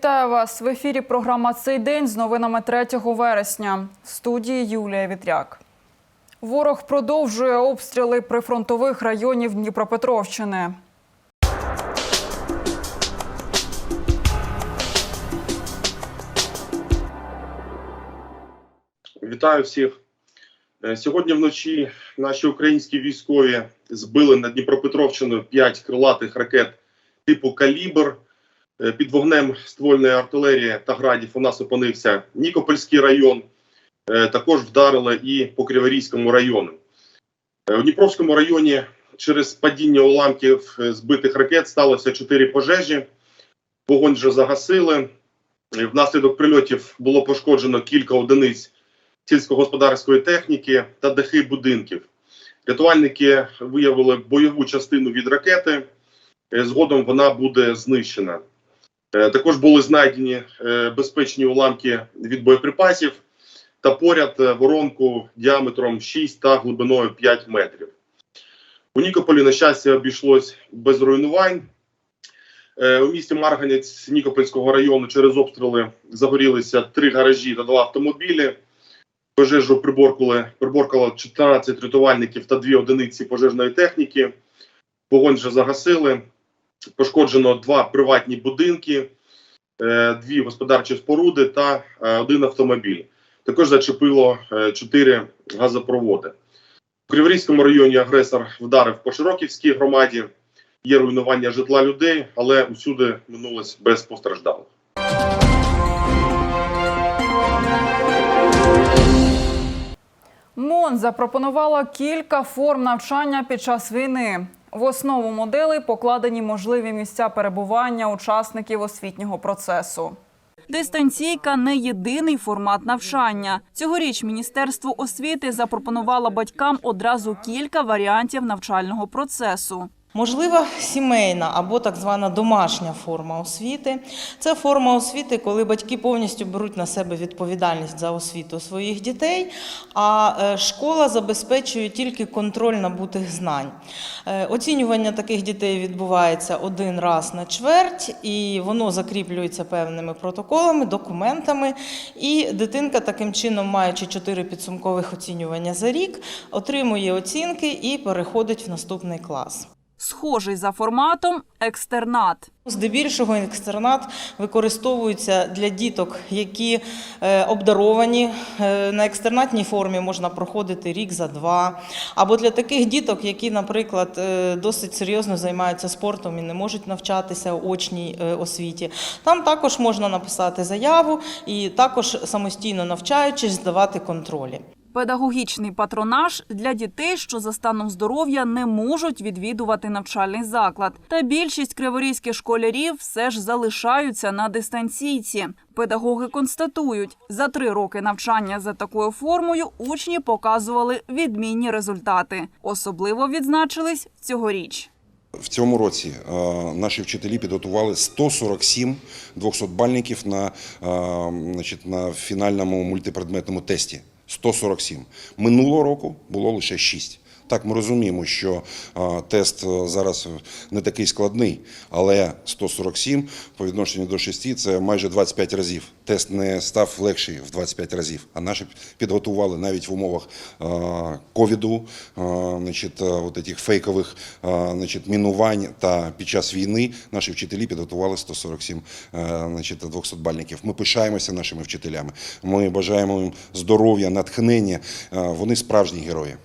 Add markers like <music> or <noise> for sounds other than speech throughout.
Вітаю вас в ефірі. Програма цей день з новинами 3 вересня. В студії Юлія Вітряк. Ворог продовжує обстріли прифронтових районів Дніпропетровщини. Вітаю всіх. Е, Сьогодні вночі наші українські військові збили над Дніпропетровщиною 5 крилатих ракет типу Калібр. Е, Під вогнем ствольної артилерії та градів у нас опинився Нікопольський район. Е, Також вдарили і по Криворізькому району. Е, У Дніпровському районі через падіння уламків збитих ракет сталося 4 пожежі. Вогонь вже загасили. Внаслідок прильотів було пошкоджено кілька одиниць сільськогосподарської техніки та дахи будинків. Рятувальники виявили бойову частину від ракети. Згодом вона буде знищена. Е, Також були знайдені е, безпечні уламки від боєприпасів та поряд е, воронку діаметром 6 та глибиною 5 метрів. У Нікополі, на щастя, обійшлось без руйнувань. У місті Марганець Нікопольського району через обстріли загорілися три гаражі та два автомобілі. Пожежу приборкало 14 рятувальників та дві одиниці пожежної техніки. Вогонь вже загасили. Пошкоджено два приватні будинки, е, дві господарчі споруди та е, один автомобіль. Також зачепило е, чотири газопроводи. У Криворізькому районі агресор вдарив по Широківській громаді. Є руйнування житла людей, але усюди минулось без постраждалих. МОН запропонувала кілька форм навчання під час війни. В основу моделей покладені можливі місця перебування учасників освітнього процесу. Дистанційка не єдиний формат навчання. Цьогоріч Міністерство освіти запропонувало батькам одразу кілька варіантів навчального процесу. Можлива сімейна або так звана домашня форма освіти. Це форма освіти, коли батьки повністю беруть на себе відповідальність за освіту своїх дітей, а е, школа забезпечує тільки контроль набутих знань. Е, Оцінювання таких дітей відбувається один раз на чверть, і воно закріплюється певними протоколами, документами. І дитинка таким чином, маючи чотири підсумкових оцінювання за рік, отримує оцінки і переходить в наступний клас. Схожий за форматом екстернат. Здебільшого екстернат використовується для діток, які е, обдаровані. Е, на екстернатній формі можна проходити рік за два. Або для таких діток, які, наприклад, е, досить серйозно займаються спортом і не можуть навчатися очній освіті. Там також можна написати заяву і також самостійно навчаючись здавати контролі. Педагогічний патронаж для дітей, що за станом здоров'я не можуть відвідувати навчальний заклад. Та більшість криворізьких школярів все ж залишаються на дистанційці. Педагоги констатують, за три роки навчання за такою формою учні показували відмінні результати. Особливо відзначились цьогоріч. В цьому році е, наші вчителі підготували 147 200-бальників на, е, на фінальному мультипредметному тесті. 147. Минулого року було лише 6. Так, ми розуміємо, що тест е, зараз не такий складний, але 147 по відношенню до 6 – це майже 25 разів. Тест не став легший в 25 разів, а наші підготували навіть в умовах ковіду, значить, е, от этих фейкових значить, мінувань та під час війни наші вчителі підготували 147 е, значить, 200-бальників. Ми пишаємося нашими вчителями. Ми бажаємо їм здоров'я, натхнення. Вони справжні герої.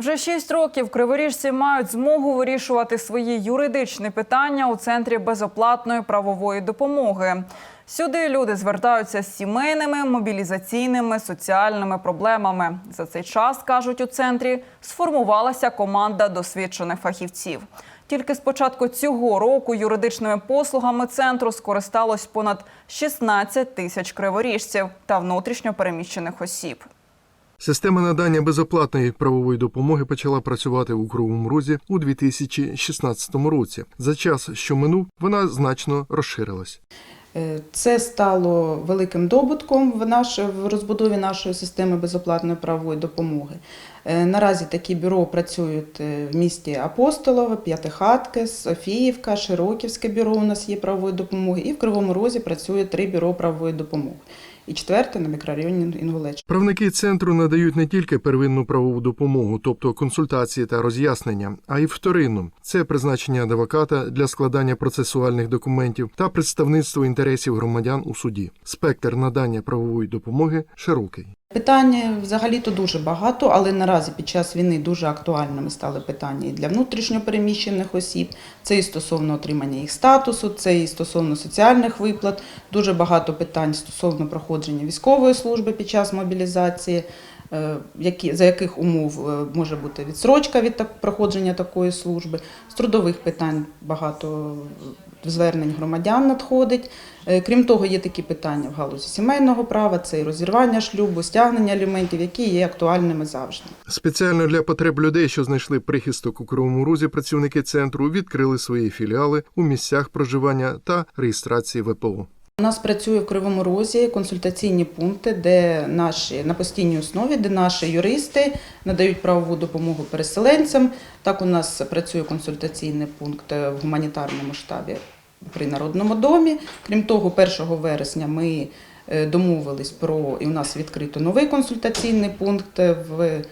Вже шість років криворіжці мають змогу вирішувати свої юридичні питання у центрі безоплатної правової допомоги. Сюди люди звертаються з сімейними, мобілізаційними, соціальними проблемами. За цей час кажуть у центрі сформувалася команда досвідчених фахівців. Тільки з початку цього року юридичними послугами центру скористалось понад 16 тисяч криворіжців та внутрішньо переміщених осіб. Система надання безоплатної правової допомоги почала працювати у Кривому Розі у 2016 році. За час, що минув, вона значно розширилась. Е, Це стало великим добутком в, наш, в розбудові нашої системи безоплатної правової допомоги. Е, Наразі такі бюро працюють е, в місті Апостолово, П'ятихатки, Софіївка, Широківське бюро у нас є правової допомоги, і в Кривому Розі працює три бюро правової допомоги. І четверте на мікрорайоні Інгулеч. Правники центру надають не тільки первинну правову допомогу, тобто консультації та роз'яснення, а й вторинну. Це призначення адвоката для складання процесуальних документів та представництво інтересів громадян у суді. Спектр надання правової допомоги широкий. Питань взагалі-то дуже багато, але наразі під час війни дуже актуальними стали питання і для внутрішньопереміщених осіб. Це і стосовно отримання їх статусу, це і стосовно соціальних виплат. Дуже багато питань стосовно проходження військової служби під час мобілізації, е, які, за яких умов е, може бути відсрочка від так- проходження такої служби. З трудових питань багато звернень громадян надходить. Е, Крім того, є такі питання в галузі сімейного права, це і розірвання шлюбу, стягнення аліментів, які є актуальними завжди. Спеціально для потреб людей, що знайшли прихисток у Кривому Розі, працівники центру відкрили свої філіали у місцях проживання та реєстрації ВПО. У нас працює в Кривому Розі консультаційні пункти, де наші на постійній основі, де наші юристи надають правову допомогу переселенцям. Так у нас працює консультаційний пункт в гуманітарному штабі при Народному домі. Крім того, 1 вересня ми е, домовились про і у нас відкрито новий консультаційний пункт в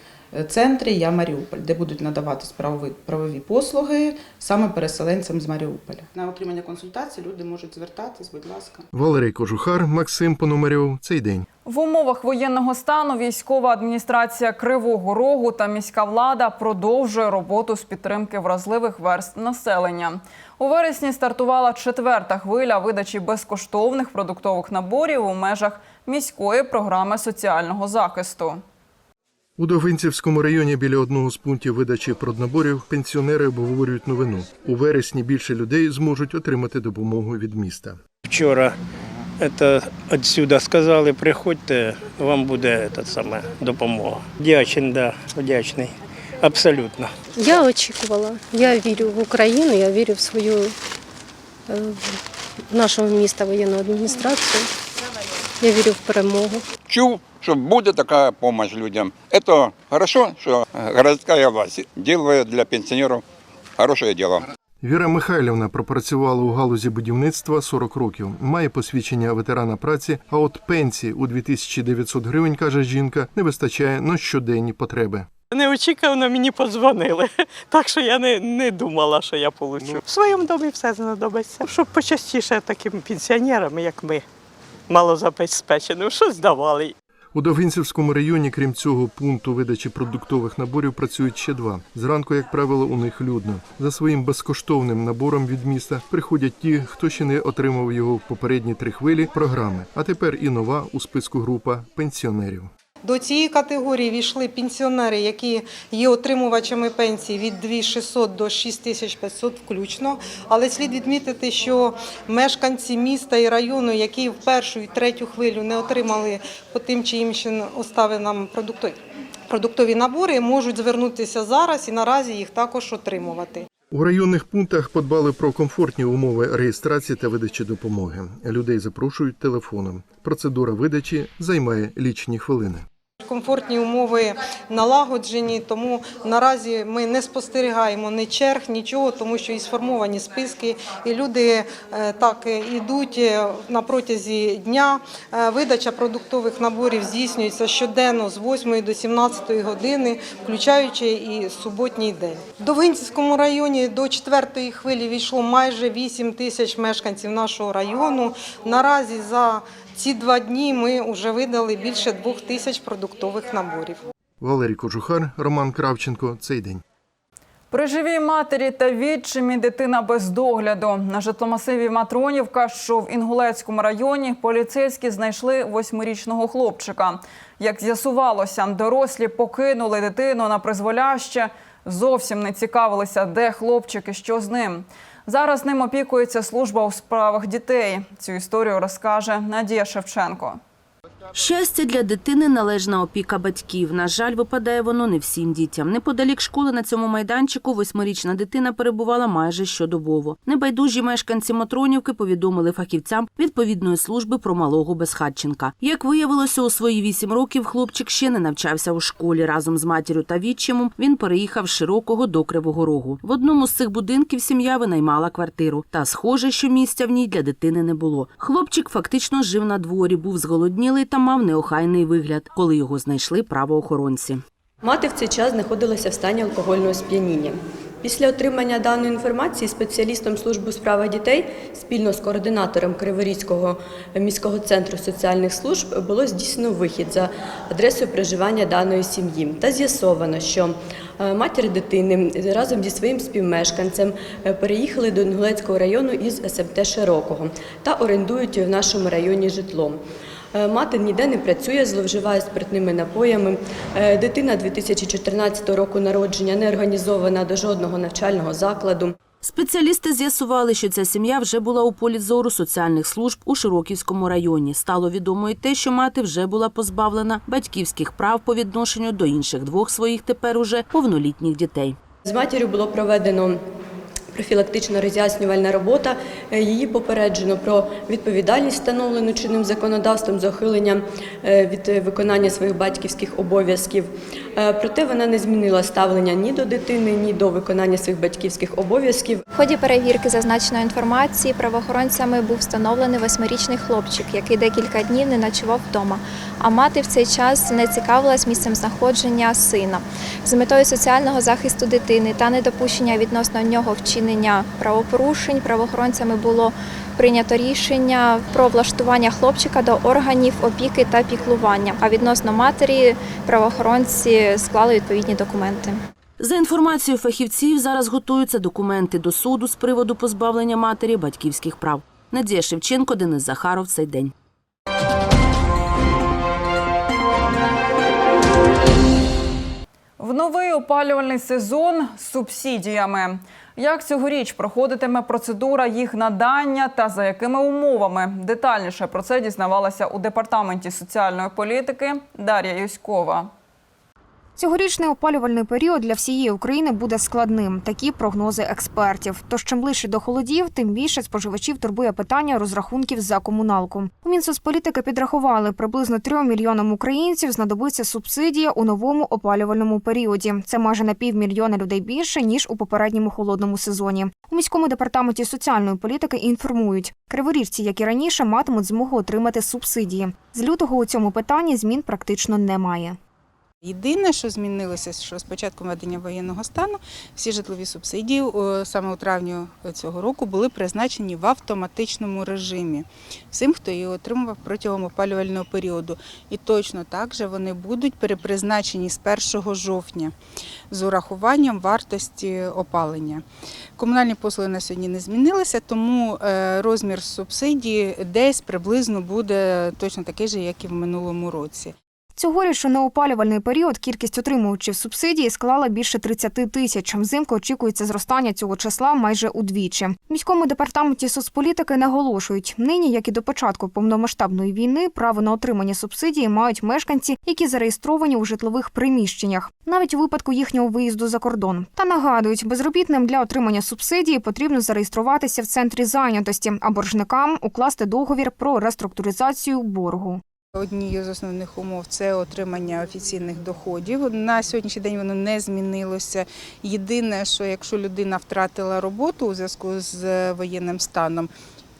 центрі Я Маріуполь, де будуть надаватись правові, правові послуги саме переселенцям з Маріуполя. На отримання консультацій люди можуть звертатись, будь ласка. Валерій Кожухар, Максим Пономарьов. Цей день. В умовах воєнного стану військова адміністрація Кривого Рогу та міська влада продовжує роботу з підтримки вразливих верст населення. У вересні стартувала четверта хвиля видачі безкоштовних продуктових наборів у межах міської програми соціального захисту. У Довгинцівському районі біля одного з пунктів видачі проднаборів пенсіонери обговорюють новину. У вересні більше людей зможуть отримати допомогу від міста. Вчора це відсюди сказали, приходьте, вам буде та саме допомога. Вдячний, да, вдячний. Абсолютно. Я очікувала. Я вірю в Україну, я вірю в свою е, в нашого міста воєнну адміністрацію. Я вірю в перемогу. чув, що буде така допомога людям. Це хорошо, що городська власть робить для пенсіонерів хороше діло. Віра Михайлівна пропрацювала у галузі будівництва 40 років. Має посвідчення ветерана праці. А от пенсії у 2900 гривень, каже жінка, не вистачає на щоденні потреби. Неочікувано мені подзвонили, <laughs> так що я не, не думала, що я получу. В своєму домі все знадобиться, щоб почастіше таким пенсіонерам, як ми, малозабезпеченим, щось давали. У Довгинцівському районі, крім цього пункту видачі продуктових наборів, працюють ще два. Зранку, як правило, у них людно. За своїм безкоштовним набором від міста приходять ті, хто ще не отримав його в попередні три хвилі програми. А тепер і нова у списку група пенсіонерів. До цієї категорії війшли пенсіонери, які є отримувачами пенсії від 2600 до 6500 включно. Але слід відмітити, що мешканці міста і району, які в першу і третю хвилю не отримали по тим чи іншим оставинам продуктові, продуктові набори, можуть звернутися зараз і наразі їх також отримувати. У районних пунктах подбали про комфортні умови реєстрації та видачі допомоги. Людей запрошують телефоном. Процедура видачі займає лічні хвилини. Комфортні умови налагоджені, тому наразі ми не спостерігаємо ні черг, нічого, тому що і сформовані списки, і люди е, так е, йдуть е, на протязі дня. Видача продуктових наборів здійснюється щоденно з 8 до 17 години, включаючи і суботній день. В Довгинцівському районі до четвертої хвилі війшло майже 8 тисяч мешканців нашого району. Наразі за ці два дні ми вже видали більше двох тисяч продуктових наборів. Валерій Кожухар, Роман Кравченко. Цей день. При живій матері та відчимі дитина без догляду. На житломасиві Матронівка, що в Інгулецькому районі, поліцейські знайшли восьмирічного хлопчика. Як з'ясувалося, дорослі покинули дитину на призволяще, зовсім не цікавилися, де хлопчик і що з ним. Зараз ним опікується служба у справах дітей. Цю історію розкаже Надія Шевченко. Щастя для дитини належна опіка батьків. На жаль, випадає воно не всім дітям. Неподалік школи на цьому майданчику восьмирічна дитина перебувала майже щодобово. Небайдужі мешканці Матронівки повідомили фахівцям відповідної служби про малого безхатченка. Як виявилося, у свої вісім років хлопчик ще не навчався у школі. Разом з матір'ю та відчимом він переїхав з Широкого до Кривого Рогу. В одному з цих будинків сім'я винаймала квартиру. Та схоже, що місця в ній для дитини не було. Хлопчик фактично жив на дворі, був зголоднілий та мав неохайний вигляд, коли його знайшли правоохоронці. Мати в цей час знаходилася в стані алкогольного сп'яніння. Після отримання даної інформації спеціалістом служби у справах дітей спільно з координатором Криворізького міського центру соціальних служб було здійснено вихід за адресою проживання даної сім'ї. Та з'ясовано, що е, матір дитини разом зі своїм співмешканцем е, переїхали до Інгулецького району із СМТ Широкого та орендують в нашому районі житло. Е, Мати ніде не працює, зловживає спиртними напоями. Е, Дитина 2014 року народження не організована до жодного навчального закладу. Спеціалісти з'ясували, що ця сім'я вже була у полі зору соціальних служб у Широківському районі. Стало відомо й те, що мати вже була позбавлена батьківських прав по відношенню до інших двох своїх тепер уже повнолітніх дітей. З матір'ю було проведено профілактично роз'яснювальна робота. Е, Її попереджено про відповідальність, встановлену чинним законодавством за ухилення е, від виконання своїх батьківських обов'язків. Е, Проте вона не змінила ставлення ні до дитини, ні до виконання своїх батьківських обов'язків. В ході перевірки зазначеної інформації правоохоронцями був встановлений восьмирічний хлопчик, який декілька днів не ночував вдома. А мати в цей час не цікавилась місцем знаходження сина. З метою соціального захисту дитини та недопущення відносно нього вчинення правопорушень правоохоронцями було прийнято рішення про влаштування хлопчика до органів опіки та піклування. А відносно матері правоохоронці склали відповідні документи. За інформацією фахівців, зараз готуються документи до суду з приводу позбавлення матері батьківських прав. Надія Шевченко, Денис Захаров. Цей день. В новий опалювальний сезон з субсидіями. Як цьогоріч проходитиме процедура їх надання та за якими умовами? Детальніше про це дізнавалася у департаменті соціальної політики Дар'я Юськова. Цьогорічний опалювальний період для всієї України буде складним. Такі прогнози експертів. Тож чим ближче до холодів, тим більше споживачів турбує питання розрахунків за комуналку. У Мінсоцполітики підрахували, приблизно 3 мільйонам українців знадобиться субсидія у новому опалювальному періоді. Це майже на півмільйона людей більше ніж у попередньому холодному сезоні. У міському департаменті соціальної політики інформують, криворіжці, як і раніше, матимуть змогу отримати субсидії. З лютого у цьому питанні змін практично немає. Єдине, що змінилося, що з початку введення воєнного стану всі житлові субсидії саме у травні цього року були призначені в автоматичному режимі всім, хто її отримував протягом опалювального періоду. І точно так же вони будуть перепризначені з 1 жовтня з урахуванням вартості опалення. Комунальні послуги на сьогодні не змінилися, тому е, розмір субсидії десь приблизно буде точно такий же, як і в минулому році. Цьогоріч у неопалювальний період кількість отримувачів субсидії склала більше 30 тисяч. Взимку очікується зростання цього числа майже удвічі. В міському департаменті соцполітики наголошують, нині, як і до початку повномасштабної війни, право на отримання субсидії мають мешканці, які зареєстровані у житлових приміщеннях, навіть у випадку їхнього виїзду за кордон. Та нагадують, безробітним для отримання субсидії потрібно зареєструватися в центрі зайнятості, а боржникам укласти договір про реструктуризацію боргу. Однією з основних умов це отримання офіційних доходів. На сьогоднішній день воно не змінилося. Єдине, що якщо людина втратила роботу у зв'язку з воєнним станом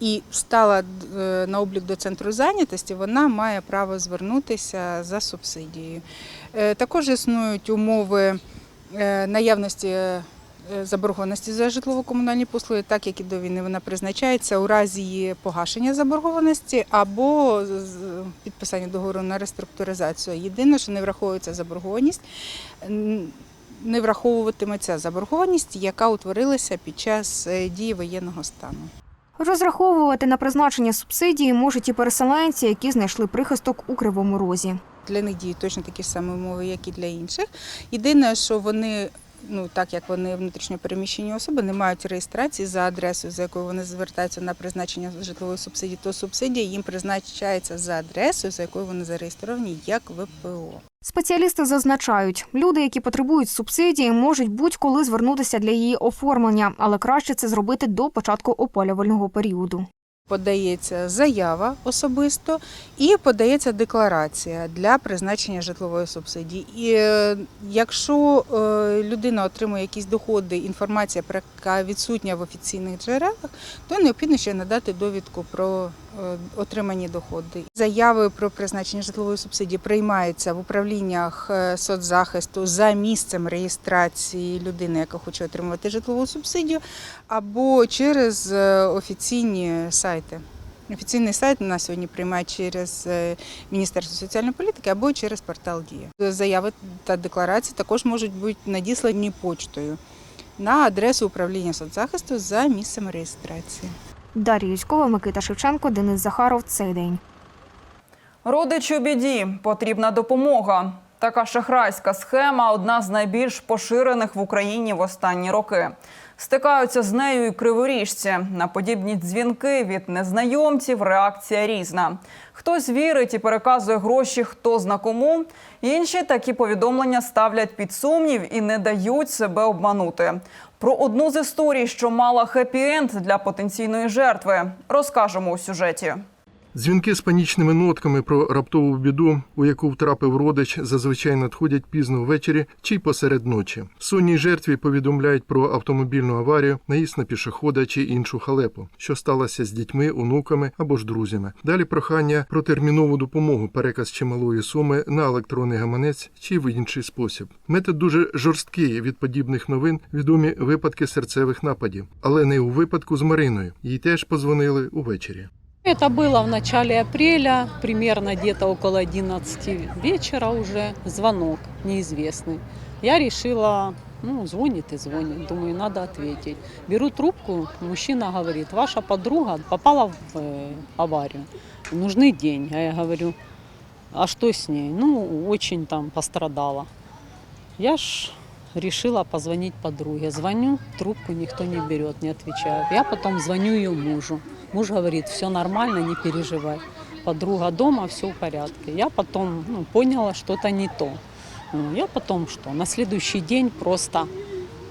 і стала е, на облік до центру зайнятості, вона має право звернутися за субсидією. Е, Також існують умови е, наявності. Е, Заборгованості за житлово-комунальні послуги, так як і до війни, вона призначається у разі її погашення заборгованості або підписання договору на реструктуризацію. Єдине, що не враховується заборгованість, не враховуватиметься заборгованість, яка утворилася під час е, дії воєнного стану. Розраховувати на призначення субсидії можуть і переселенці, які знайшли прихисток у Кривому Розі. Для них діють точно такі самі умови, як і для інших. Єдине, що вони ну так як вони внутрішньо переміщені особи, не мають реєстрації за адресою, за якою вони звертаються на призначення житлової субсидії, то субсидія їм призначається за адресою, за якою вони зареєстровані як ВПО. Спеціалісти зазначають, люди, які потребують субсидії, можуть будь-коли звернутися для її оформлення, але краще це зробити до початку опалювального періоду. Подається заява особисто і подається декларація для призначення житлової субсидії. І е, якщо е, людина отримує якісь доходи, інформація, про яка відсутня в офіційних джерелах, то необхідно ще надати довідку про отримані доходи. Заяви про призначення житлової субсидії приймаються в управліннях е, соцзахисту за місцем реєстрації людини, яка хоче отримувати житлову субсидію, або через е, офіційні сайти. Офіційний сайт на сьогодні приймає через е, Міністерство соціальної політики або через портал Дія. Заяви та декларації також можуть бути надіслані почтою на адресу управління соцзахисту за місцем реєстрації. Дар'я Юськова, Микита Шевченко, Денис Захаров. Цей день. Родичу біді потрібна допомога. Така шахрайська схема одна з найбільш поширених в Україні в останні роки. Стикаються з нею і криворіжці. На подібні дзвінки від незнайомців реакція різна. Хтось вірить і переказує гроші, хто зна кому. Інші такі повідомлення ставлять під сумнів і не дають себе обманути. Про одну з історій, що мала хеппі-енд для потенційної жертви, розкажемо у сюжеті. Дзвінки з панічними нотками про раптову біду, у яку втрапив родич, зазвичай надходять пізно ввечері чи посеред ночі. Сонній жертві повідомляють про автомобільну аварію, наїзд на пішохода чи іншу халепу, що сталося з дітьми, онуками або ж друзями. Далі прохання про термінову допомогу, переказ чималої суми на електронний гаманець чи в інший спосіб. Метод дуже жорсткий від подібних новин відомі випадки серцевих нападів, але не у випадку з Мариною. Їй теж позвонили увечері. Это было в начале апреля, примерно где-то около 11 вечера уже, звонок неизвестный. Я решила, ну, звонит и звонит, думаю, надо ответить. Беру трубку, мужчина говорит, ваша подруга попала в э, аварию, нужны деньги. А я говорю, а что с ней? Ну, очень там пострадала. Я ж решила позвонить подруге. Звоню, трубку никто не берет, не отвечает. Я потом звоню ее мужу. Муж говорит, все нормально, не переживай. Подруга дома, все в порядке. Я потом ну, поняла, что-то не то. Ну, Я потом что? На следующий день просто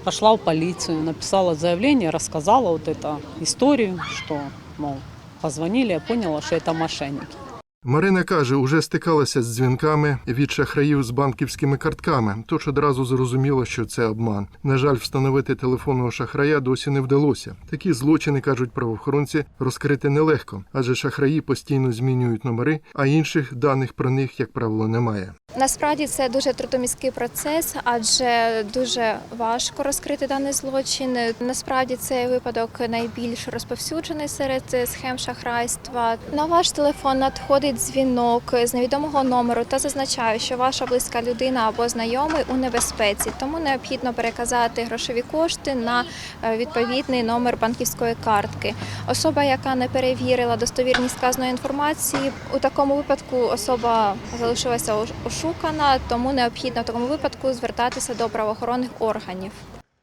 пошла в полицию, написала заявление, рассказала вот эту историю, что, мол, позвонили, я поняла, что это мошенники. Марина каже, уже стикалася з дзвінками від шахраїв з банківськими картками, тож одразу зрозуміло, що це обман. На жаль, встановити телефонного шахрая досі не вдалося. Такі злочини кажуть правоохоронці розкрити нелегко, адже шахраї постійно змінюють номери, а інших даних про них, як правило, немає. Насправді це дуже трудоміський процес, адже дуже важко розкрити даний злочин. Насправді цей випадок найбільш розповсюджений серед схем шахрайства. На ваш телефон надходить дзвінок з невідомого номеру та зазначає, що ваша близька людина або знайомий у небезпеці, тому необхідно переказати грошові кошти на е, відповідний номер банківської картки. Особа, яка не перевірила достовірність сказаної інформації, у такому випадку особа залишилася ошукана, тому необхідно в такому випадку звертатися до правоохоронних органів.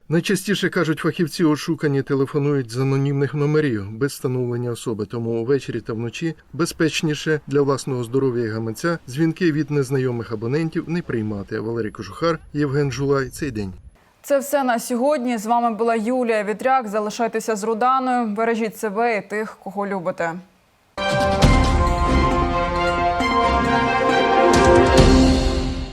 Найчастіше кажуть, фахівці ошукані телефонують з анонімних номерів без встановлення особи, тому увечері та вночі безпечніше для власного здоров'я і гаманця дзвінки від незнайомих абонентів не приймати. Валерій Кожухар, Євген Жулай. Цей день. Це все на сьогодні. З вами була Юлія Вітряк. Залишайтеся з Руданою. Бережіть себе і тих, кого любите.